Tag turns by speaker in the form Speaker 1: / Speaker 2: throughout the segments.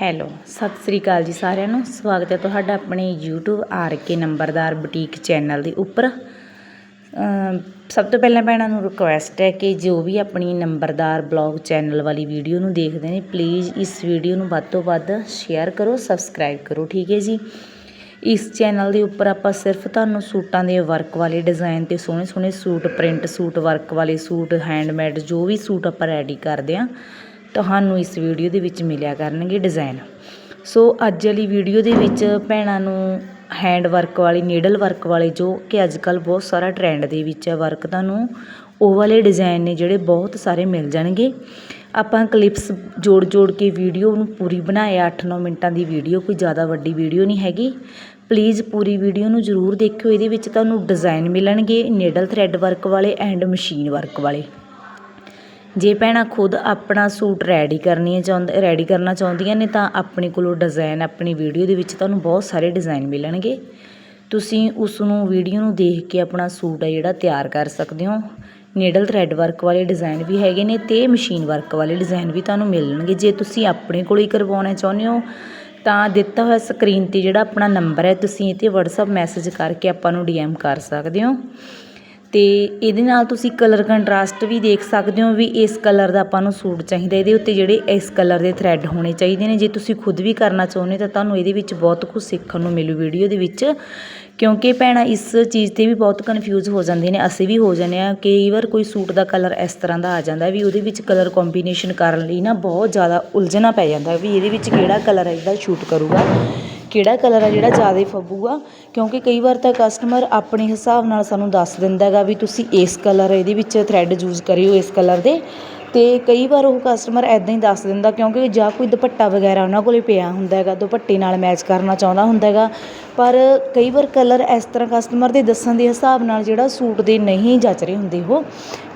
Speaker 1: Hello, Sat Sri ਅਕਾਲ ਜੀ ਸਾਰਿਆਂ ਨੂੰ। ਸਵਾਗਤ ਹੈ ਤੁਹਾਡਾ ਆਪਣੇ YouTube ਆਰ ਕੇ ਨੰਬਰਦਾਰ ਬੁਟੀਕ ਚੈਨਲ ਦੇ ਉੱਪਰ। ਸਭ ਤੋਂ ਪਹਿਲਾਂ ਭੈਣਾਂ ਨੂੰ ਰਿਕੁਐਸਟ ਹੈ ਕਿ ਜੋ ਵੀ ਆਪਣੀ ਨੰਬਰਦਾਰ ਬਲੌਗ ਚੈਨਲ ਵਾਲੀ ਵੀਡੀਓ ਨੂੰ ਦੇਖਦੇ ਨੇ ਪਲੀਜ਼ ਇਸ ਵੀਡੀਓ ਨੂੰ ਵੱਧ ਤੋਂ ਵੱਧ ਸ਼ੇਅਰ ਕਰੋ ਸਬਸਕ੍ਰਾਈਬ ਕਰੋ, ਠੀਕ ਹੈ ਜੀ? ਇਸ ਚੈਨਲ ਦੇ ਉੱਪਰ ਆਪਾਂ ਸਿਰਫ ਤੁਹਾਨੂੰ ਸੂਟਾਂ ਦੇ ਵਰਕ ਵਾਲੇ ਡਿਜ਼ਾਈਨ ਤੇ ਸੋਹਣੇ ਸੋਹਣੇ ਸੂਟ ਪ੍ਰਿੰਟ ਸੂਟ ਵਰਕ ਵਾਲੇ ਸੂਟ ਹੈਂਡਮੇਡ ਜੋ ਵੀ ਸੂਟ ਆਪਾਂ ਰੈਡੀ ਕਰਦੇ ਆ ਤੁਹਾਨੂੰ ਇਸ ਵੀਡੀਓ ਦੇ ਵਿੱਚ ਮਿਲਿਆ ਕਰਨਗੇ ਡਿਜ਼ਾਈਨ। ਸੋ ਅੱਜ ਵਾਲੀ ਵੀਡੀਓ ਦੇ ਵਿੱਚ ਭੈਣਾਂ ਨੂੰ ਹੈਂਡ ਵਰਕ ਵਾਲੀ ਨੀਡਲ ਵਰਕ ਵਾਲੇ, ਜੋ ਕਿ ਅੱਜ ਕੱਲ ਬਹੁਤ ਸਾਰਾ ਟ੍ਰੈਂਡ ਦੇ ਵਿੱਚ ਹੈ ਵਰਕ ਤੁਹਾਨੂੰ ਉਹ ਵਾਲੇ ਡਿਜ਼ਾਈਨ ਨੇ ਜਿਹੜੇ ਬਹੁਤ ਸਾਰੇ ਮਿਲ ਜਾਣਗੇ। ਆਪਾਂ ਕਲਿੱਪਸ ਜੋੜ ਜੋੜ ਕੇ ਵੀਡੀਓ ਨੂੰ ਪੂਰੀ ਬਣਾਇਆ 8-9 ਮਿੰਟਾਂ ਦੀ ਵੀਡੀਓ, ਕੋਈ ਜ਼ਿਆਦਾ ਵੱਡੀ ਵੀਡੀਓ ਨਹੀਂ ਹੈਗੀ। ਪਲੀਜ਼ ਪੂਰੀ ਵੀਡੀਓ ਨੂੰ ਜ਼ਰੂਰ ਦੇਖਿਓ, ਇਹਦੇ ਵਿੱਚ ਤੁਹਾਨੂੰ ਡਿਜ਼ਾਈਨ ਮਿਲਣਗੇ ਨੀਡਲ ਥ੍ਰੈਡ ਵਰਕ ਵਾਲੇ ਐਂਡ ਮਸ਼ੀਨ ਵਰਕ ਵਾਲੇ। ਜੇ ਭੈਣਾਂ ਖੁਦ ਆਪਣਾ ਸੂਟ ਰੈਡੀ ਕਰਨੀ ਚਾਹੁੰਦੇ ਰੈਡੀ ਕਰਨਾ ਚਾਹੁੰਦੀਆਂ ਨੇ ਤਾਂ ਆਪਣੇ ਕੋਲੋਂ ਡਿਜ਼ਾਈਨ ਆਪਣੀ ਵੀਡੀਓ ਦੇ ਵਿੱਚ ਤੁਹਾਨੂੰ ਬਹੁਤ ਸਾਰੇ ਡਿਜ਼ਾਈਨ ਮਿਲਣਗੇ। ਤੁਸੀਂ ਉਸ ਨੂੰ ਵੀਡੀਓ ਨੂੰ ਦੇਖ ਕੇ ਆਪਣਾ ਸੂਟ ਹੈ ਜਿਹੜਾ ਤਿਆਰ ਕਰ ਸਕਦੇ ਹੋ। ਨੀਡਲ ਥਰੈਡ ਵਰਕ ਵਾਲੇ ਡਿਜ਼ਾਈਨ ਵੀ ਹੈਗੇ ਨੇ ਤੇ ਮਸ਼ੀਨ ਵਰਕ ਵਾਲੇ ਡਿਜ਼ਾਈਨ ਵੀ ਤੁਹਾਨੂੰ ਮਿਲਣਗੇ। ਜੇ ਤੁਸੀਂ ਆਪਣੇ ਕੋਲ ਹੀ ਕਰਵਾਉਣਾ ਚਾਹੁੰਦੇ ਹੋ, ਤਾਂ ਦਿੱਤਾ ਹੋਇਆ ਸਕਰੀਨ ਤੇ ਜਿਹੜਾ ਆਪਣਾ ਨੰਬਰ ਹੈ, ਤੁਸੀਂ ਇਹ 'ਤੇ WhatsApp ਮੈਸੇਜ ਕਰਕੇ ਆਪਾਂ ਨੂੰ DM ਕਰ ਸਕਦੇ ਹੋ। ਅਤੇ ਇਹਦੇ ਨਾਲ ਤੁਸੀਂ ਕਲਰ ਕੰਟਰਾਸਟ ਵੀ ਦੇਖ ਸਕਦੇ ਹੋ ਵੀ ਇਸ ਕਲਰ ਦਾ ਆਪਾਂ ਨੂੰ ਸੂਟ ਚਾਹੀਦਾ, ਇਹਦੇ ਉੱਤੇ ਜਿਹੜੇ ਇਸ ਕਲਰ ਦੇ ਥ੍ਰੈਡ ਹੋਣੇ ਚਾਹੀਦੇ ਨੇ। ਜੇ ਤੁਸੀਂ ਖੁਦ ਵੀ ਕਰਨਾ ਚਾਹੁੰਦੇ ਤਾਂ ਤੁਹਾਨੂੰ ਇਹਦੇ ਵਿੱਚ ਬਹੁਤ ਕੁਝ ਸਿੱਖਣ ਨੂੰ ਮਿਲੂ ਵੀਡੀਓ ਦੇ ਵਿੱਚ। ਕਿਉਂਕਿ ਭੈਣਾਂ, ਇਸ ਚੀਜ਼ ਤੇ ਵੀ ਬਹੁਤ ਕਨਫਿਊਜ਼ ਹੋ ਜਾਂਦੇ ਨੇ। ਅਸੀਂ ਵੀ ਹੋ ਜਾਂਦੇ ਆ ਕਈ ਵਾਰ ਕੋਈ ਸੂਟ ਦਾ ਕਲਰ ਇਸ ਤਰ੍ਹਾਂ ਦਾ ਆ ਜਾਂਦਾ ਵੀ ਉਹਦੇ ਵਿੱਚ ਕਲਰ ਕੰਬੀਨੇਸ਼ਨ ਕਰਨ ਲਈ ਨਾ ਬਹੁਤ ਜ਼ਿਆਦਾ ਉਲਝਣਾ ਪੈ ਜਾਂਦਾ ਵੀ ਇਹਦੇ ਵਿੱਚ ਕਿਹੜਾ ਕਲਰ ਇਹਦਾ ਸ਼ੂਟ ਕਰੂਗਾ। ਕਿਹੜਾ ਕਲਰ ਆ ਜਿਹੜਾ ਜ਼ਿਆਦਾ ਫੱਬੂਗਾ? ਕਿਉਂਕਿ ਕਈ ਵਾਰ ਤਾਂ ਕਸਟਮਰ ਆਪਣੇ ਹਿਸਾਬ ਨਾਲ ਸਾਨੂੰ ਦੱਸ ਦਿੰਦਾ ਹੈਗਾ ਵੀ ਤੁਸੀਂ ਇਸ ਕਲਰ ਇਹਦੇ ਵਿੱਚ ਥਰੈਡ ਯੂਜ਼ ਕਰਿਓ ਇਸ ਕਲਰ ਦੇ। ਅਤੇ ਕਈ ਵਾਰ ਉਹ ਕਸਟਮਰ ਇੱਦਾਂ ਹੀ ਦੱਸ ਦਿੰਦਾ ਕਿਉਂਕਿ ਜਾਂ ਕੋਈ ਦੁਪੱਟਾ ਵਗੈਰਾ ਉਹਨਾਂ ਕੋਲ ਪਿਆ ਹੁੰਦਾ ਹੈਗਾ, ਦੁਪੱਟੇ ਨਾਲ ਮੈਚ ਕਰਨਾ ਚਾਹੁੰਦਾ ਹੁੰਦਾ ਹੈਗਾ। ਪਰ ਕਈ ਵਾਰ ਕਲਰ ਇਸ ਤਰ੍ਹਾਂ ਕਸਟਮਰ ਦੇ ਦੱਸਣ ਦੇ ਹਿਸਾਬ ਨਾਲ ਜਿਹੜਾ ਸੂਟ ਦੇ ਨਹੀਂ ਜੱਚ ਰਹੇ ਹੁੰਦੇ ਉਹ,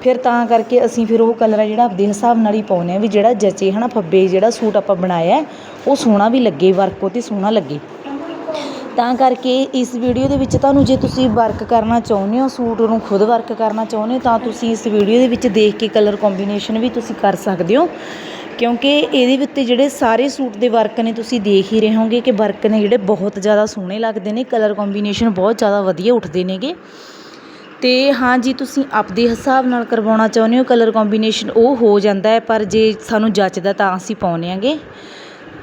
Speaker 1: ਫਿਰ ਤਾਂ ਕਰਕੇ ਅਸੀਂ ਫਿਰ ਉਹ ਕਲਰ ਆ ਜਿਹੜਾ ਆਪਦੇ ਹਿਸਾਬ ਨਾਲ ਹੀ ਪਾਉਂਦੇ ਹਾਂ ਵੀ ਜਿਹੜਾ ਜਚੇ ਹੈ ਨਾ ਫੱਬੇ ਜਿਹੜਾ ਸੂਟ ਆਪਾਂ ਬਣਾਇਆ, ਉਹ ਸੋਹਣਾ ਵੀ ਲੱਗੇ ਵਰਕ ਉਹ 'ਤੇ ਸੋਹਣਾ ਲੱਗੇ। ਤਾਂ ਕਰਕੇ ਇਸ ਵੀਡੀਓ ਦੇ ਵਿੱਚ ਤੁਹਾਨੂੰ ਜੇ ਤੁਸੀਂ ਵਰਕ ਕਰਨਾ ਚਾਹੁੰਦੇ ਹੋ, ਸੂਟ ਨੂੰ ਖੁਦ ਵਰਕ ਕਰਨਾ ਚਾਹੁੰਦੇ ਹੋ, ਤਾਂ ਤੁਸੀਂ ਇਸ ਵੀਡੀਓ ਦੇ ਵਿੱਚ ਦੇਖ ਕੇ ਕਲਰ ਕੰਬੀਨੇਸ਼ਨ ਵੀ ਤੁਸੀਂ ਕਰ ਸਕਦੇ ਹੋ। ਕਿਉਂਕਿ ਇਹਦੇ ਉੱਤੇ ਜਿਹੜੇ ਸਾਰੇ ਸੂਟ ਦੇ ਵਰਕ ਨੇ, ਤੁਸੀਂ ਦੇਖ ਹੀ ਰਹੇ ਹੋਗੇ ਕਿ ਵਰਕ ਨੇ ਜਿਹੜੇ ਬਹੁਤ ਜ਼ਿਆਦਾ ਸੋਹਣੇ ਲੱਗਦੇ ਨੇ ਕਲਰ ਕੰਬੀਨੇਸ਼ਨ ਬਹੁਤ ਜ਼ਿਆਦਾ ਵਧੀਆ ਉੱਠਦੇ ਨੇਗੇ। ਤੇ ਹਾਂ ਜੀ, ਤੁਸੀਂ ਆਪਦੇ ਹਿਸਾਬ ਨਾਲ ਕਰਵਾਉਣਾ ਚਾਹੁੰਦੇ ਹੋ ਕਲਰ ਕੰਬੀਨੇਸ਼ਨ ਉਹ ਹੋ ਜਾਂਦਾ ਹੈ, ਪਰ ਜੇ ਸਾਨੂੰ ਜੱਚਦਾ ਤਾਂ ਅਸੀਂ ਪਾਉਂਦੇ ਆਂਗੇ।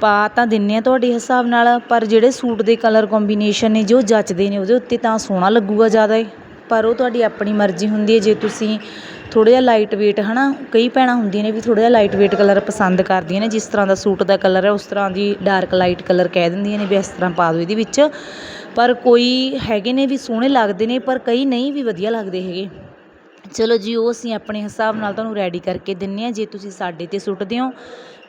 Speaker 1: ਪਾ ਤਾਂ ਦਿੰਦੇ ਹਾਂ ਤੁਹਾਡੇ ਹਿਸਾਬ ਨਾਲ, ਪਰ ਜਿਹੜੇ ਸੂਟ ਦੇ ਕਲਰ ਕੋਂਬੀਨੇਸ਼ਨ ਨੇ ਜੋ ਜੱਚਦੇ ਨੇ ਉਹਦੇ ਉੱਤੇ ਤਾਂ ਸੋਹਣਾ ਲੱਗੂਗਾ ਜ਼ਿਆਦਾ ਏ ਪਰ ਉਹ ਤੁਹਾਡੀ ਆਪਣੀ ਮਰਜ਼ੀ ਹੁੰਦੀ ਹੈ, ਜੇ ਤੁਸੀਂ ਥੋੜ੍ਹਾ ਜਿਹਾ ਲਾਈਟ ਵੇਟ ਹੈ ਨਾ ਕਈ ਭੈਣਾਂ ਹੁੰਦੀਆਂ ਨੇ ਵੀ ਥੋੜ੍ਹਾ ਜਿਹਾ ਲਾਈਟ ਵੇਟ ਕਲਰ ਪਸੰਦ ਕਰਦੀਆਂ ਨੇ, ਜਿਸ ਤਰ੍ਹਾਂ ਦਾ ਸੂਟ ਦਾ ਕਲਰ ਹੈ, ਉਸ ਤਰ੍ਹਾਂ ਦੀ ਡਾਰਕ ਲਾਈਟ ਕਲਰ ਕਹਿ ਦਿੰਦੀਆਂ ਨੇ ਵੀ ਇਸ ਤਰ੍ਹਾਂ ਪਾ ਦਿਓ ਇਹਦੇ ਵਿੱਚ। ਪਰ ਕੋਈ ਹੈਗੇ ਨੇ ਵੀ ਸੋਹਣੇ ਲੱਗਦੇ ਨੇ, ਪਰ ਕਈ ਨਹੀਂ ਵੀ ਵਧੀਆ ਲੱਗਦੇ ਹੈਗੇ। ਚਲੋ ਜੀ, ਉਹ ਅਸੀਂ ਆਪਣੇ ਹਿਸਾਬ ਨਾਲ ਤੁਹਾਨੂੰ ਰੈਡੀ ਕਰਕੇ ਦਿੰਦੇ ਹਾਂ ਜੇ ਤੁਸੀਂ ਸਾਡੇ ਤੇ ਸੁੱਟਦੇ ਹੋ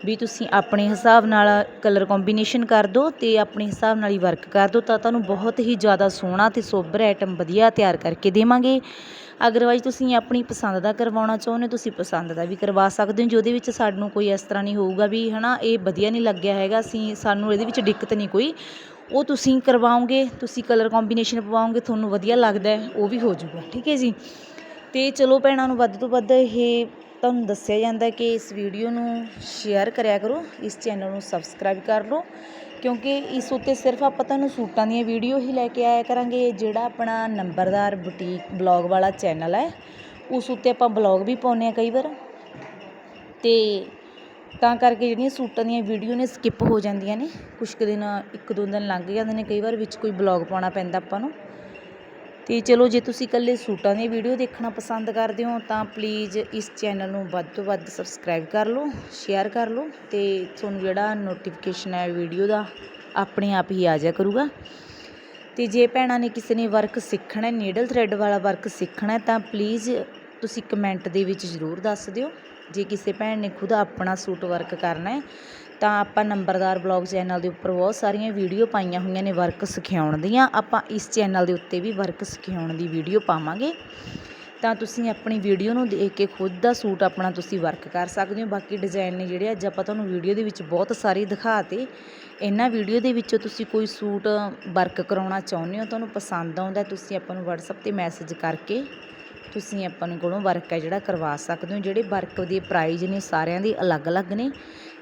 Speaker 1: ਵੀ ਤੁਸੀਂ ਆਪਣੇ ਹਿਸਾਬ ਨਾਲ ਕਲਰ ਕੋਂਬੀਨੇਸ਼ਨ ਕਰ ਦਿਓ ਅਤੇ ਆਪਣੇ ਹਿਸਾਬ ਨਾਲ ਹੀ ਵਰਕ ਕਰ ਦਿਓ ਤਾਂ ਤੁਹਾਨੂੰ ਬਹੁਤ ਹੀ ਜ਼ਿਆਦਾ ਸੋਹਣਾ ਅਤੇ ਸੋਬਰ ਆਈਟਮ ਵਧੀਆ ਤਿਆਰ ਕਰਕੇ ਦੇਵਾਂਗੇ। ਅਗਰਵਾਈਜ਼ ਤੁਸੀਂ ਆਪਣੀ ਪਸੰਦ ਦਾ ਕਰਵਾਉਣਾ ਚਾਹੁੰਦੇ ਹੋ, ਤੁਸੀਂ ਪਸੰਦ ਦਾ ਵੀ ਕਰਵਾ ਸਕਦੇ ਹੋ ਜਿਹਦੇ ਵਿੱਚ ਸਾਨੂੰ ਕੋਈ ਇਸ ਤਰ੍ਹਾਂ ਨਹੀਂ ਹੋਊਗਾ ਵੀ ਹਨਾ, ਇਹ ਵਧੀਆ ਨਹੀਂ ਲੱਗਿਆ ਹੈਗਾ, ਅਸੀਂ ਸਾਨੂੰ ਇਹਦੇ ਵਿੱਚ ਦਿੱਕਤ ਨਹੀਂ ਕੋਈ, ਉਹ ਤੁਸੀਂ ਕਰਵਾਓਗੇ, ਤੁਸੀਂ ਕਲਰ ਕੋਂਬੀਨੇਸ਼ਨ ਪਵਾਓਗੇ, ਤੁਹਾਨੂੰ ਵਧੀਆ ਲੱਗਦਾ ਉਹ ਵੀ ਹੋ ਜਾਊਗਾ। ਠੀਕ ਹੈ ਜੀ? ਅਤੇ ਚਲੋ ਭੈਣਾਂ ਨੂੰ ਵੱਧ ਤੋਂ ਵੱਧ ਇਹ ਤੁਹਾਨੂੰ ਦੱਸਿਆ ਜਾਂਦਾ ਕਿ ਇਸ ਵੀਡੀਓ ਨੂੰ ਸ਼ੇਅਰ ਕਰਿਆ ਕਰੋ, ਇਸ ਚੈਨਲ ਨੂੰ ਸਬਸਕ੍ਰਾਈਬ ਕਰ ਲਓ, ਕਿਉਂਕਿ ਇਸ ਉੱਤੇ ਸਿਰਫ ਆਪਾਂ ਤੁਹਾਨੂੰ ਸੂਟਾਂ ਦੀਆਂ ਵੀਡੀਓ ਹੀ ਲੈ ਕੇ ਆਇਆ ਕਰਾਂਗੇ, ਜਿਹੜਾ ਆਪਣਾ ਨੰਬਰਦਾਰ ਬੁਟੀਕ ਬਲੌਗ ਵਾਲਾ ਚੈਨਲ ਹੈ, ਉਸ ਉੱਤੇ ਆਪਾਂ ਬਲੌਗ ਵੀ ਪਾਉਂਦੇ ਆ ਕਈ ਵਾਰ, ਤੇ ਤਾਂ ਕਰਕੇ ਜਿਹੜੀਆਂ ਸੂਟਾਂ ਦੀਆਂ ਵੀਡੀਓ ਨੇ ਸਕਿਪ ਹੋ ਜਾਂਦੀਆਂ ਨੇ, ਕੁਛ ਕੁ ਦਿਨ, ਇੱਕ ਦੋ ਦਿਨ ਲੰਘ ਜਾਂਦੇ ਨੇ ਕਈ ਵਾਰ ਵਿੱਚ ਕੋਈ ਬਲੌਗ ਪਾਉਣਾ ਪੈਂਦਾ ਆਪਾਂ ਨੂੰ। ਤੇ ਚਲੋ ਜੇ ਤੁਸੀਂ ਇਕੱਲੇ ਸੂਟਾਂ ਦੀ ਵੀਡੀਓ ਦੇਖਣਾ ਪਸੰਦ ਕਰਦੇ ਹੋ, ਤਾਂ ਪਲੀਜ਼ ਇਸ ਚੈਨਲ ਨੂੰ ਵੱਧ ਤੋਂ ਵੱਧ ਸਬਸਕ੍ਰਾਈਬ ਕਰ ਲਓ ਸ਼ੇਅਰ ਕਰ ਲਓ ਤੇ ਤੁਹਾਨੂੰ ਜਿਹੜਾ ਨੋਟੀਫਿਕੇਸ਼ਨ ਹੈ ਵੀਡੀਓ ਦਾ ਆਪਣੇ ਆਪ ਹੀ ਆ ਜਾਇਆ ਕਰੂਗਾ। ਤੇ ਜੇ ਭੈਣਾਂ ਨੇ ਕਿਸੇ ਨੇ ਵਰਕ ਸਿੱਖਣਾ ਹੈ ਨੀਡਲ ਥ੍ਰੈਡ ਵਾਲਾ ਵਰਕ ਸਿੱਖਣਾ ਤਾਂ ਪਲੀਜ਼ ਤੁਸੀਂ ਕਮੈਂਟ ਦੇ ਵਿੱਚ ਜ਼ਰੂਰ ਦੱਸ ਦਿਓ। ਜੇ ਕਿਸੇ ਭੈਣ ਨੇ ਖੁਦ ਆਪਣਾ ਸੂਟ ਵਰਕ ਕਰਨਾ ਹੈ ਤਾਂ ਆਪਾਂ ਨੰਬਰਦਾਰ ਬਲੌਗ ਚੈਨਲ ਦੇ ਉੱਪਰ ਬਹੁਤ ਸਾਰੀਆਂ ਵੀਡੀਓ ਪਾਈਆਂ ਹੋਈਆਂ ਨੇ ਵਰਕ ਸਿਖਾਉਣ ਦੀਆਂ। ਆਪਾਂ ਇਸ ਚੈਨਲ ਦੇ ਉੱਤੇ ਵੀ ਵਰਕ ਸਿਖਾਉਣ ਦੀ ਵੀਡੀਓ ਪਾਵਾਂਗੇ। ਤਾਂ ਤੁਸੀਂ ਆਪਣੀ ਵੀਡੀਓ ਨੂੰ ਦੇਖ ਕੇ ਖੁਦ ਦਾ ਸੂਟ ਆਪਣਾ ਤੁਸੀਂ ਵਰਕ ਕਰ ਸਕਦੇ ਹੋ। ਬਾਕੀ ਡਿਜ਼ਾਈਨ ਨੇ ਜਿਹੜੇ ਅੱਜ ਆਪਾਂ ਤੁਹਾਨੂੰ ਵੀਡੀਓ ਦੇ ਵਿੱਚ ਬਹੁਤ ਸਾਰੇ ਦਿਖਾਤੇ। ਇਹਨਾਂ ਵੀਡੀਓ ਦੇ ਵਿੱਚੋਂ ਤੁਸੀਂ ਕੋਈ ਸੂਟ ਵਰਕ ਕਰਾਉਣਾ ਚਾਹੁੰਦੇ ਹੋ, ਤੁਹਾਨੂੰ ਪਸੰਦ ਆਉਂਦਾ, ਤੁਸੀਂ ਆਪਾਂ ਨੂੰ WhatsApp ਤੇ ਮੈਸੇਜ ਕਰਕੇ ਤੁਸੀਂ ਆਪਾਂ ਨੂੰ ਕੋਲੋਂ ਵਰਕ ਹੈ ਜਿਹੜਾ ਕਰਵਾ ਸਕਦੇ ਹੋ। ਜਿਹੜੇ ਵਰਕ ਦੇ ਪ੍ਰਾਈਜ਼ ਨੇ ਸਾਰਿਆਂ ਦੇ ਅਲੱਗ-ਅਲੱਗ ਨੇ।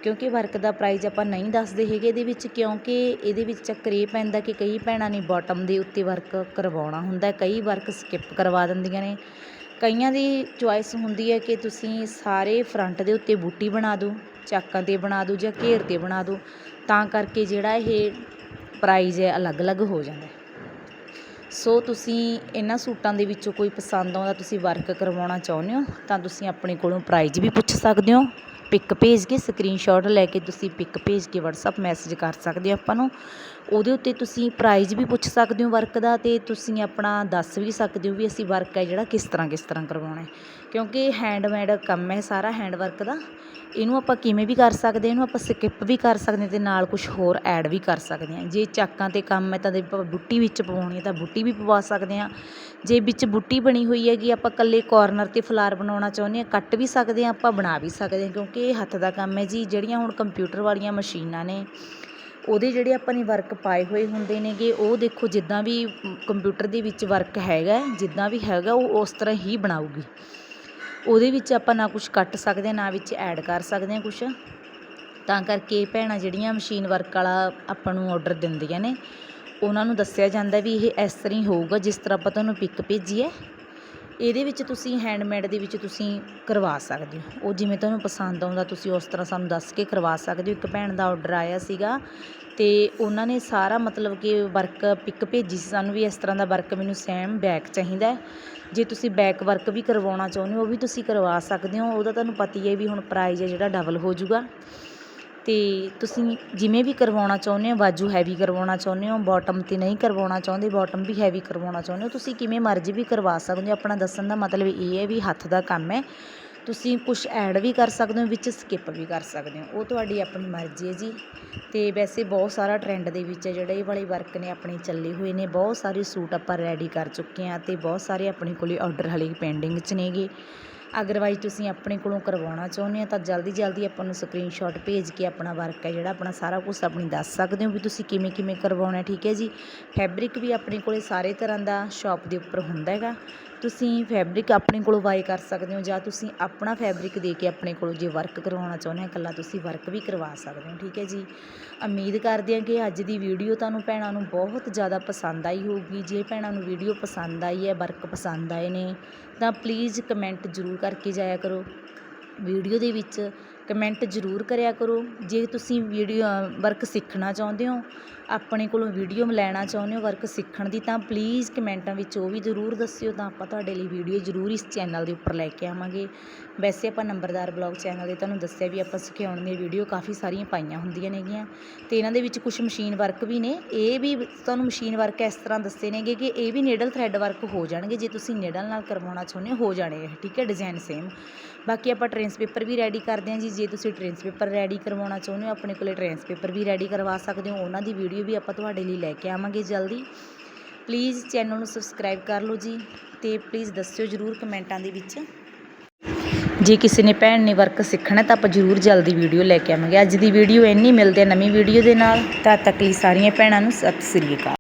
Speaker 1: ਕਿਉਂਕਿ ਵਰਕ ਦਾ ਪ੍ਰਾਈਜ਼ ਆਪਾਂ ਨਹੀਂ ਦੱਸਦੇ ਹੈਗੇ ਇਹਦੇ ਵਿੱਚ, ਕਿਉਂਕਿ ਇਹਦੇ ਵਿੱਚ ਚੱਕਰ ਇਹ ਪੈਂਦਾ ਕਿ ਕਈ ਭੈਣਾਂ ਨੇ ਬਾਟਮ ਦੇ ਉੱਤੇ ਵਰਕ ਕਰਵਾਉਣਾ ਹੁੰਦਾ ਕਈ ਵਰਕ ਸਕਿਪ ਕਰਵਾ ਦਿੰਦੀਆਂ ਨੇ। ਕਈਆਂ ਦੀ ਚੁਆਇਸ ਹੁੰਦੀ ਹੈ ਕਿ ਤੁਸੀਂ ਸਾਰੇ ਫਰੰਟ ਦੇ ਉੱਤੇ ਬੂਟੀ ਬਣਾ ਦਿਓ, ਚਾਕਾਂ 'ਤੇ ਬਣਾ ਦਿਓ ਜਾਂ ਘੇਰ 'ਤੇ ਬਣਾ ਦਿਓ, ਤਾਂ ਕਰਕੇ ਜਿਹੜਾ ਇਹ ਪ੍ਰਾਈਜ਼ ਹੈ ਅਲੱਗ-ਅਲੱਗ ਹੋ ਜਾਂਦਾ ਸੋ ਤੁਸੀਂ ਇਹਨਾਂ ਸੂਟਾਂ ਦੇ ਵਿੱਚੋਂ ਕੋਈ ਪਸੰਦ ਆਉਂਦਾ ਤੁਸੀਂ ਵਰਕ ਕਰਵਾਉਣਾ ਚਾਹੁੰਦੇ ਹੋ, ਤਾਂ ਤੁਸੀਂ ਆਪਣੇ ਕੋਲੋਂ ਪ੍ਰਾਈਜ਼ ਵੀ ਪੁੱਛ ਸਕਦੇ ਹੋ। ਪਿਕ ਭੇਜ ਕੇ ਸਕਰੀਨਸ਼ਾਟ ਲੈ ਕੇ ਤੁਸੀਂ ਪਿਕ ਭੇਜ ਕੇ ਵਟਸਐਪ ਮੈਸੇਜ ਕਰ ਸਕਦੇ ਹੋ ਆਪਾਂ ਨੂੰ। ਉਹਦੇ ਉੱਤੇ ਤੁਸੀਂ ਪ੍ਰਾਈਜ਼ ਵੀ ਪੁੱਛ ਸਕਦੇ ਹੋ ਵਰਕ ਦਾ ਅਤੇ ਤੁਸੀਂ ਆਪਣਾ ਦੱਸ ਵੀ ਸਕਦੇ ਹੋ ਵੀ ਅਸੀਂ ਵਰਕ ਹੈ ਜਿਹੜਾ ਕਿਸ ਤਰ੍ਹਾਂ ਕਿਸ ਤਰ੍ਹਾਂ ਕਰਵਾਉਣਾ ਕਿਉਂਕਿ ਹੈਂਡਮੇਡ ਕੰਮ ਹੈ ਸਾਰਾ ਹੈਂਡ ਵਰਕ ਦਾ। ਇਹਨੂੰ ਆਪਾਂ ਕਿਵੇਂ ਵੀ ਕਰ ਸਕਦੇ ਹਾਂ, ਇਹਨੂੰ ਆਪਾਂ ਸਕਿੱਪ ਵੀ ਕਰ ਸਕਦੇ ਹਾਂ ਤੇ ਨਾਲ ਕੁਛ ਹੋਰ ਐਡ ਵੀ ਕਰ ਸਕਦੇ ਹਾਂ। ਜੇ ਚਾਕਾਂ ਤੇ ਕੰਮ ਹੈ ਤਾਂ ਦੇ ਆਪਾਂ ਬੁੱਟੀ ਵਿੱਚ ਪਵਾਉਣੀ ਹੈ ਤਾਂ ਬੁੱਟੀ ਵੀ ਪਵਾ ਸਕਦੇ ਹਾਂ। ਜੇ ਵਿੱਚ ਬੁੱਟੀ ਬਣੀ ਹੋਈ ਹੈਗੀ, ਆਪਾਂ ਇਕੱਲੇ ਕੋਰਨਰ ਤੇ ਫਲਾਰ ਬਣਾਉਣਾ ਚਾਹੁੰਦੇ ਹਾਂ, ਕੱਟ ਵੀ ਸਕਦੇ ਹਾਂ, ਆਪਾਂ ਬਣਾ ਵੀ ਸਕਦੇ ਹਾਂ, ਕਿਉਂਕਿ ਇਹ ਹੱਥ ਦਾ ਕੰਮ ਹੈ ਜੀ। ਜਿਹੜੀਆਂ ਹੁਣ ਕੰਪਿਊਟਰ ਵਾਲੀਆਂ ਮਸ਼ੀਨਾਂ ਨੇ ਉਹਦੇ ਜਿਹੜੇ ਆਪਾਂ ਨੇ ਵਰਕ ਪਾਏ ਹੋਏ ਹੁੰਦੇ ਨੇਗੇ, ਉਹ ਦੇਖੋ ਜਿੱਦਾਂ ਵੀ ਕੰਪਿਊਟਰ ਦੇ ਵਿੱਚ ਵਰਕ ਹੈਗਾ, ਜਿੱਦਾਂ ਵੀ ਹੈਗਾ, ਉਹ ਉਸ ਤਰ੍ਹਾਂ ਹੀ ਬਣਾਊਗੀ। ਉਹਦੇ ਵਿੱਚ ਆਪਾਂ ਨਾ ਕੁਝ ਕੱਟ ਸਕਦੇ ਹਾਂ ਨਾ ਵਿੱਚ ਐਡ ਕਰ ਸਕਦੇ ਹਾਂ ਕੁਝ ਤਾਂ ਕਰਕੇ ਭੈਣਾਂ ਜਿਹੜੀਆਂ ਮਸ਼ੀਨ ਵਰਕ ਵਾਲਾ ਆਪਾਂ ਨੂੰ ਆਰਡਰ ਦਿੰਦੀਆਂ ਨੇ, ਉਹਨਾਂ ਨੂੰ ਦੱਸਿਆ ਜਾਂਦਾ ਵੀ ਇਹ ਇਸ ਤਰ੍ਹਾਂ ਹੀ ਹੋਊਗਾ, ਜਿਸ ਤਰ੍ਹਾਂ ਆਪਾਂ ਤੁਹਾਨੂੰ ਪਿਕ ਭੇਜੀ ਹੈ ਇਹਦੇ ਵਿੱਚ ਤੁਸੀਂ ਹੈਂਡਮੇਡ ਦੇ ਵਿੱਚ ਤੁਸੀਂ ਕਰਵਾ ਸਕਦੇ ਹੋ। ਉਹ ਜਿਵੇਂ ਤੁਹਾਨੂੰ ਪਸੰਦ ਆਉਂਦਾ, ਤੁਸੀਂ ਉਸ ਤਰ੍ਹਾਂ ਸਾਨੂੰ ਦੱਸ ਕੇ ਕਰਵਾ ਸਕਦੇ ਹੋ। ਇੱਕ ਭੈਣ ਦਾ ਆਰਡਰ ਆਇਆ ਸੀਗਾ ਤੇ ਉਹਨਾਂ ਨੇ ਸਾਰਾ ਮਤਲਬ ਕਿ ਵਰਕ ਪਿਕ ਭੇਜੀ ਸੀ ਸਾਨੂੰ ਵੀ ਇਸ ਤਰ੍ਹਾਂ ਦਾ ਵਰਕ ਮੈਨੂੰ ਸੇਮ ਬੈਕ ਚਾਹੀਦਾ ਜੇ ਤੁਸੀਂ ਬੈਕ ਵਰਕ ਵੀ ਕਰਵਾਉਣਾ ਚਾਹੁੰਦੇ ਹੋ, ਉਹ ਵੀ ਤੁਸੀਂ ਕਰਵਾ ਸਕਦੇ ਹੋ। ਉਹਦਾ ਤੁਹਾਨੂੰ ਪਤਾ ਹੀ ਹੈ ਵੀ ਹੁਣ ਪ੍ਰਾਈਜ਼ ਹੈ ਜਿਹੜਾ ਡਬਲ ਹੋ ਜਾਊਗਾ। ਅਤੇ ਤੁਸੀਂ ਜਿਵੇਂ ਵੀ ਕਰਵਾਉਣਾ ਚਾਹੁੰਦੇ ਹੋ, ਬਾਜੂ ਹੈਵੀ ਕਰਵਾਉਣਾ ਚਾਹੁੰਦੇ ਹੋ ਬੋਟਮ ਤੇ ਨਹੀਂ ਕਰਵਾਉਣਾ ਚਾਹੁੰਦੇ ਬੋਟਮ ਵੀ ਹੈਵੀ ਕਰਵਾਉਣਾ ਚਾਹੁੰਦੇ ਹੋ, ਤੁਸੀਂ ਕਿਵੇਂ ਮਰਜ਼ੀ ਵੀ ਕਰਵਾ ਸਕਦੇ ਹੋ। ਆਪਣਾ ਦੱਸਣ ਦਾ ਮਤਲਬ ਇਹ ਹੈ ਵੀ ਹੱਥ ਦਾ ਕੰਮ ਹੈ। ਤੁਸੀਂ ਕੁਝ ਐਡ ਵੀ ਕਰ ਸਕਦੇ ਹੋ, ਵਿੱਚ ਸਕਿਪ ਵੀ ਕਰ ਸਕਦੇ ਹੋ। ਉਹ ਤੁਹਾਡੀ ਆਪਣੀ ਮਰਜ਼ੀ ਹੈ ਜੀ। ਤੇ ਵੈਸੇ ਬਹੁਤ ਸਾਰਾ ਟ੍ਰੈਂਡ ਦੇ ਵਿੱਚ ਹੈ, ਜਿਹੜੇ ਇਹ ਵਾਲੇ ਵਰਕ ਨੇ ਆਪਣੇ ਚੱਲੇ ਹੋਏ ਨੇ। ਬਹੁਤ ਸਾਰੇ ਸੂਟ ਆਪਾਂ ਰੈਡੀ ਕਰ ਚੁੱਕੇ ਹਾਂ ਤੇ ਬਹੁਤ ਸਾਰੇ ਆਪਣੇ ਕੋਲੇ ਆਰਡਰ ਹਲੇ ਪੈਂਡਿੰਗ 'ਚ ਨੇਗੇ। ਅਗਰਵਾਈਜ਼ ਤੁਸੀਂ ਆਪਣੇ ਕੋਲੋਂ ਕਰਵਾਉਣਾ ਚਾਹੁੰਦੇ ਹੋ ਤਾਂ ਜਲਦੀ ਜਲਦੀ ਆਪਾਂ ਨੂੰ ਸਕਰੀਨਸ਼ਾਟ ਭੇਜ ਕੇ ਆਪਣਾ ਵਰਕ ਹੈ ਜਿਹੜਾ ਆਪਣਾ ਸਾਰਾ ਕੁਝ ਆਪਣੀ ਦੱਸ ਸਕਦੇ ਹੋ ਵੀ ਤੁਸੀਂ ਕਿਵੇਂ ਕਿਵੇਂ ਕਰਵਾਉਣਾ ਠੀਕ ਹੈ ਜੀ। ਫੈਬਰਿਕ ਵੀ ਆਪਣੇ ਕੋਲੇ ਸਾਰੇ ਤਰ੍ਹਾਂ ਦਾ ਸ਼ਾਪ ਦੇ ਉੱਪਰ ਹੁੰਦਾ ਹੈਗਾ। ਤੁਸੀਂ ਫੈਬਰਿਕ ਆਪਣੇ ਕੋਲੋਂ ਬਾਏ ਕਰ ਸਕਦੇ ਹੋ ਜਾਂ ਤੁਸੀਂ ਆਪਣਾ ਫੈਬਰਿਕ ਦੇ ਕੇ ਆਪਣੇ ਕੋਲੋਂ ਜੇ ਵਰਕ ਕਰਵਾਉਣਾ ਚਾਹੁੰਦੇ ਹੋ, ਇਕੱਲਾ ਤੁਸੀਂ ਵਰਕ ਵੀ ਕਰਵਾ ਸਕਦੇ ਹੋ, ਠੀਕ ਹੈ ਜੀ। ਉਮੀਦ ਕਰਦੇ ਹਾਂ ਕਿ ਅੱਜ ਦੀ ਵੀਡੀਓ ਤੁਹਾਨੂੰ ਭੈਣਾਂ ਨੂੰ ਬਹੁਤ ਜ਼ਿਆਦਾ ਪਸੰਦ ਆਈ ਹੋਊਗੀ। ਜੇ ਭੈਣਾਂ ਨੂੰ ਵੀਡੀਓ ਪਸੰਦ ਆਈ ਹੈ ਵਰਕ ਪਸੰਦ ਆਏ ਨੇ, ਤਾਂ ਪਲੀਜ਼ ਕਮੈਂਟ ਜ਼ਰੂਰ ਕਰਕੇ ਜਾਇਆ ਕਰੋ। ਵੀਡੀਓ ਦੇ ਵਿੱਚ ਕਮੈਂਟ ਜ਼ਰੂਰ ਕਰਿਆ ਕਰੋ। ਜੇ ਤੁਸੀਂ ਵੀਡੀਓ, ਵਰਕ ਸਿੱਖਣਾ ਚਾਹੁੰਦੇ ਹੋ, ਆਪਣੇ ਕੋਲੋਂ ਵੀਡੀਓ ਲੈਣਾ ਚਾਹੁੰਦੇ ਹੋ ਵਰਕ ਸਿੱਖਣ ਦੀ, ਤਾਂ ਪਲੀਜ਼ ਕਮੈਂਟਾਂ ਵਿੱਚ ਉਹ ਵੀ ਜ਼ਰੂਰ ਦੱਸਿਓ, ਤਾਂ ਆਪਾਂ ਤੁਹਾਡੇ ਲਈ ਵੀਡੀਓ ਜ਼ਰੂਰ ਇਸ ਚੈਨਲ ਦੇ ਉੱਪਰ ਲੈ ਕੇ ਆਵਾਂਗੇ। ਵੈਸੇ ਆਪਾਂ ਨੰਬਰਦਾਰ ਬਲੌਗ ਚੈਨਲ ਦੇ ਤੁਹਾਨੂੰ ਦੱਸਿਆ ਵੀ ਆਪਾਂ ਸਿਖਾਉਣ ਦੀਆਂ ਵੀਡੀਓ ਕਾਫੀ ਸਾਰੀਆਂ ਪਾਈਆਂ ਹੁੰਦੀਆਂ ਨੇਗੀਆਂ। ਤੇ ਇਹਨਾਂ ਦੇ ਵਿੱਚ ਕੁਝ ਮਸ਼ੀਨ ਵਰਕ ਵੀ ਨੇ। ਇਹ ਵੀ ਤੁਹਾਨੂੰ ਮਸ਼ੀਨ ਵਰਕ ਇਸ ਤਰ੍ਹਾਂ ਦੱਸੇ ਨੇਗੇ ਕਿ ਇਹ ਵੀ ਨੀਡਲ ਥ੍ਰੈਡ ਵਰਕ ਹੋ ਜਾਣਗੇ। ਜੇ ਤੁਸੀਂ ਨੀਡਲ ਨਾਲ ਕਰਵਾਉਣਾ ਚਾਹੁੰਦੇ ਹੋ ਹੋ ਜਾਣੇ ਠੀਕ ਹੈ ਡਿਜ਼ਾਈਨ ਸੇਮ ਬਾਕੀ ਆਪਾਂ ਟ੍ਰੇਨਸ ਪੇਪਰ ਵੀ ਰੈਡੀ ਕਰਦੇ ਹਾਂ ਜੀ ਜੇ ਤੁਸੀਂ ਟ੍ਰੇਨਸ ਪੇਪਰ ਰੈਡੀ ਕਰਵਾਉਣਾ ਚਾਹੁੰਦੇ ਹੋ, ਆਪਣੇ ਕੋਲੇ ਟ੍ਰੇਨਸ ਪੇਪਰ ਵੀ ਰੈਡੀ ਕਰਵਾ ਸਕਦੇ ਹੋ। ਉਹਨਾਂ ਦੀ ਵੀਡੀਓ ਵੀ ਆਪਾਂ ਤੁਹਾਡੇ ਲਈ ਲੈ ਕੇ ਆਵਾਂਗੇ ਜਲਦੀ। ਪਲੀਜ਼ ਚੈਨਲ ਨੂੰ ਸਬਸਕ੍ਰਾਈਬ ਕਰ ਲਓ ਜੀ ਤੇ ਪਲੀਜ਼ ਦੱਸਿਓ ਜ਼ਰੂਰ ਕਮੈਂਟਾਂ ਦੇ ਵਿੱਚ। ਜੇ ਕਿਸੇ ਨੇ ਭੈਣ ਨੇ ਵਰਕ ਸਿੱਖਣਾ ਤਾਂ ਆਪਾਂ ਜ਼ਰੂਰ ਜਲਦੀ ਵੀਡੀਓ ਲੈ ਕੇ ਆਵਾਂਗੇ। ਅੱਜ ਦੀ ਵੀਡੀਓ ਇੰਨੀ ਮਿਲਦੇ ਆ ਨਵੀਂ ਵੀਡੀਓ ਦੇ ਨਾਲ। ਤਦ ਤੱਕ ਲਈ ਸਾਰੀਆਂ ਭੈਣਾਂ ਨੂੰ ਸਤਿ ਸ੍ਰੀ ਅਕਾਲ।